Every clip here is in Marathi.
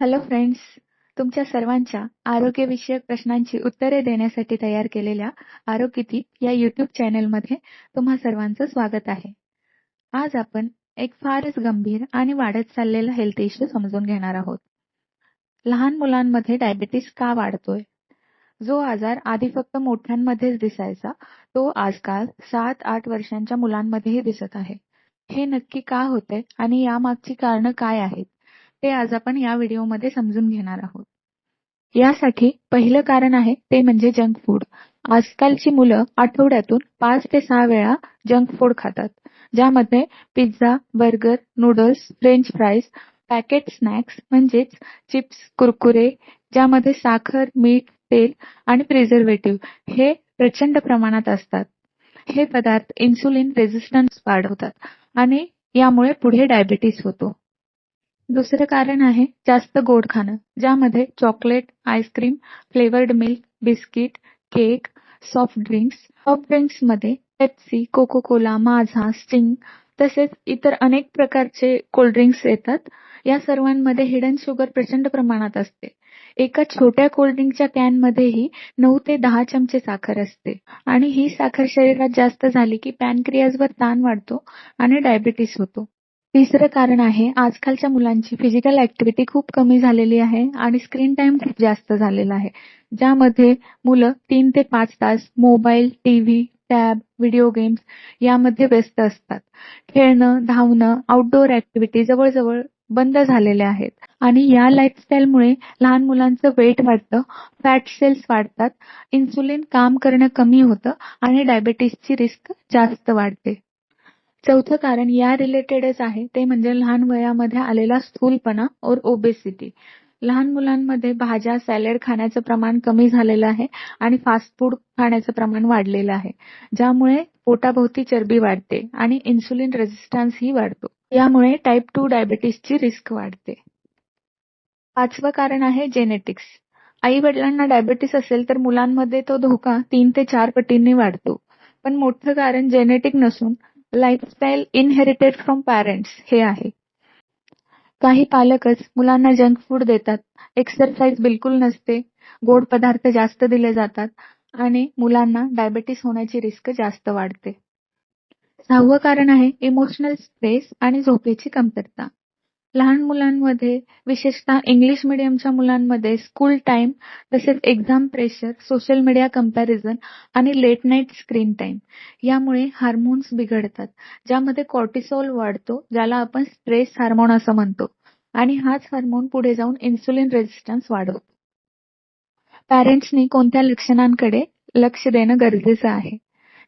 हॅलो फ्रेंड्स तुमच्या सर्वांच्या आरोग्यविषयक प्रश्नांची उत्तरे देण्यासाठी तयार केलेल्या आरोग्यदीप या युट्यूब चॅनेलमध्ये तुम्हा सर्वांचं स्वागत आहे. आज आपण एक फारच गंभीर आणि वाढत चाललेला हेल्थ इश्यू समजून घेणार आहोत. लहान मुलांमध्ये डायबिटीस का वाढतोय? जो आजार आधी फक्त मोठ्यांमध्येच दिसायचा तो आजकाल सात आठ वर्षांच्या मुलांमध्येही दिसत आहे. हे नक्की का होते आणि यामागची कारणं काय आहेत? ते आज आपण या व्हिडिओमध्ये समजून घेणार आहोत. यासाठी पहिलं कारण आहे ते म्हणजे जंक फूड आजकालची मुलं आठवड्यातून पाच ते सहा वेळा जंक फूड खातात. ज्यामध्ये pizza burger noodles French fries packet snacks म्हणजेच चिप्स कुरकुरे ज्यामध्ये साखर मीठ तेल आणि प्रिझर्वेटिव्ह हे प्रचंड प्रमाणात असतात. हे पदार्थ इन्सुलिन रेझिस्टन्स वाढवतात आणि यामुळे पुढे डायबिटीस होतो. दुसरं कारण आहे जास्त गोड खाणं ज्यामध्ये chocolate ice cream flavoured milk biscuit cake soft drinks soft ड्रिंक्समध्ये Pepsi Coca Cola Maaza Sting तसेच इतर अनेक प्रकारचे कोल्ड ड्रिंक्स येतात. या सर्वांमध्ये हिडन शुगर प्रचंड प्रमाणात असते. एका छोट्या कोल्ड कॅन कॅनमध्येही नऊ ते दहा चमचे साखर असते. आणि ही साखर शरीरात जास्त झाली की पॅनक्रियाजवर ताण वाढतो आणि डायबिटीस होतो. तिसरं कारण आहे आजकालच्या मुलांची फिजिकल ऍक्टिव्हिटी खूप कमी झालेली आहे आणि स्क्रीन टाइम खूप जास्त झालेला आहे. ज्यामध्ये मुलं तीन ते पाच तास mobile TV tab video games यामध्ये व्यस्त असतात. खेळणं धावणं आउटडोअर ऍक्टिव्हिटी जवळजवळ बंद झालेल्या आहेत. आणि या लाईफस्टाईलमुळे लहान मुलांचं वेट वाढतं फॅट सेल्स वाढतात इन्सुलिन काम करणं कमी होतं आणि डायबिटीसची रिस्क जास्त वाढते. चौथं कारण या रिलेटेडच आहे. ते म्हणजे लहान वयामध्ये आलेला स्थूलपणा और ओबेसिटी लहान मुलांमध्ये भाज्या सॅलड खाण्याचं प्रमाण कमी झालेलं आहे आणि फास्ट फूड खाण्याचं प्रमाण वाढलेलं आहे. ज्यामुळे पोटाभोवती चरबी वाढते आणि इन्सुलिन रेझिस्टन्सही वाढतो. यामुळे टाईप टू डायबिटीसची रिस्क वाढते. पाचवं कारण आहे जेनेटिक्स आई वडिलांना डायबिटीस असेल तर मुलांमध्ये तो धोका तीन ते चार पटींनी वाढतो. पण मोठं कारण जेनेटिक नसून लाईफस्टाईल इनहेरिटेड फ्रॉम पॅरेंट्स हे आहे. काही पालकच मुलांना जंक फूड देतात. एक्सरसाइज बिलकुल नसते. गोड पदार्थ जास्त दिले जातात आणि मुलांना डायबिटीस होण्याची रिस्क जास्त वाढते. सहावं कारण आहे इमोशनल स्ट्रेस आणि झोपेची कमतरता. लहान मुलांमध्ये विशेषतः इंग्लिश मिडियमच्या मुलांमध्ये स्कूल टाइम तसेच exam pressure social media comparison आणि लेट नाईट स्क्रीन टाइम यामुळे हार्मोन्स बिघडतात. ज्यामध्ये कॉर्टिसोल वाढतो ज्याला आपण स्ट्रेस हार्मोन असं म्हणतो. आणि हाच हार्मोन पुढे जाऊन इन्सुलिन रेझिस्टन्स वाढवतो. पॅरेंट्सनी कोणत्या लक्षणांकडे लक्ष देणं गरजेचं आहे?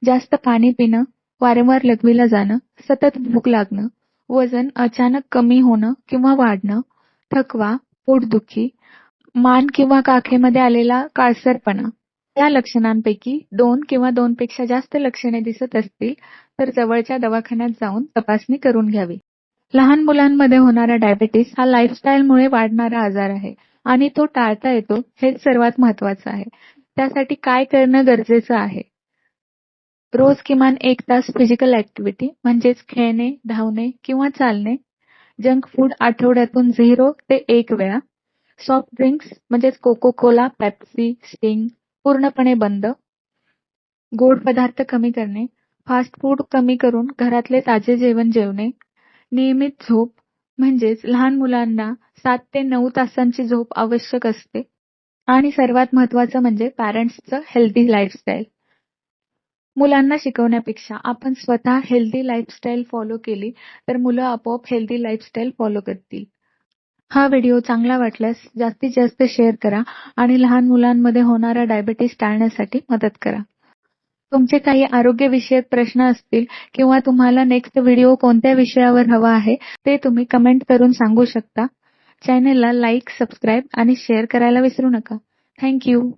जास्त पाणी पिणं वारंवार लघवीला जाणं सतत भूक लागणं वजन अचानक कमी होणं किंवा वाढणं, थकवा, पोटदुखी, मान किंवा काखेमध्ये आलेला काळसरपणा या लक्षणांपैकी दोन किंवा दोनपेक्षा जास्त लक्षणे दिसत असतील तर जवळच्या दवाखान्यात जाऊन तपासणी करून घ्यावी. लहान मुलांमध्ये होणारा डायबिटीस हा लाईफस्टाईलमुळे वाढणारा आजार आहे आणि तो टाळता येतो हेच सर्वात महत्वाचं आहे. त्यासाठी काय करणं गरजेचं आहे? रोज किमान एक तास फिजिकल ऍक्टिव्हिटी म्हणजेच खेळणे, धावणे किंवा चालणे. जंक फूड आठवड्यातून झिरो ते एक वेळा. सॉफ्ट ड्रिंक्स म्हणजेच कोको कोला, पेप्सी, स्टिंग पूर्णपणे बंद. गोड पदार्थ कमी करणे. फास्ट फूड कमी करून घरातले ताजे जेवण जेवणे. नियमित झोप म्हणजेच लहान मुलांना सात ते नऊ तासांची झोप आवश्यक असते. आणि सर्वात महत्वाचं म्हणजे पॅरेंट्सचं हेल्दी लाईफस्टाईल. मुलांना शिकवण्यापेक्षा आपण स्वतः हेल्दी लाईफस्टाईल फॉलो केली तर मुलं आपोआप हेल्दी लाईफस्टाईल फॉलो करतील. हा व्हिडिओ चांगला वाटल्यास जास्तीत जास्त शेअर करा आणि लहान मुलांमध्ये होणारा डायबिटीस टाळण्यासाठी मदत करा. तुमचे काही आरोग्यविषयक प्रश्न असतील किंवा तुम्हाला नेक्स्ट व्हिडिओ कोणत्या विषयावर हवा आहे ते तुम्ही कमेंट करून सांगू शकता. चॅनेलला लाईक, सबस्क्राईब आणि शेअर करायला विसरू नका. Thank you.